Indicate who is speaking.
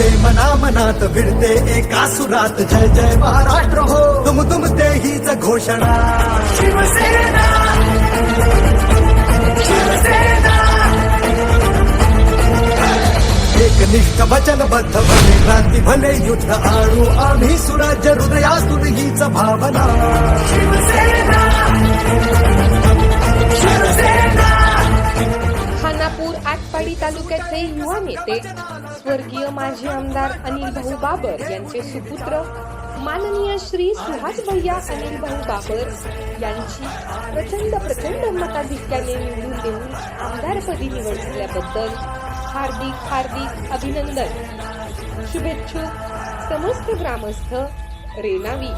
Speaker 1: मनात भिडते एका सुरात. जय जय महाराष्ट्र हो. तुम तुम ते हीच घोषणा. शिवसेना. शिवसेना. एकनिष्ठ वचनबद्ध भले क्रांती भले युद्ध आणू आम्ही सुराज्य हृदयातून हीच भावना. शिवसेना.
Speaker 2: आटपाडी तालुक्याचे युवा नेते स्वर्गीय माजी आमदार अनिल भाऊ बाबर यांचे सुपुत्र माननीय श्री सुहास भैया अनिल भाऊ बाबर यांची प्रचंड प्रचंड मताधिक्याने निवडून देऊन आमदारपदी निवड झाल्याबद्दल हार्दिक हार्दिक अभिनंदन. शुभेच्छुक समस्त ग्रामस्थ रेनावी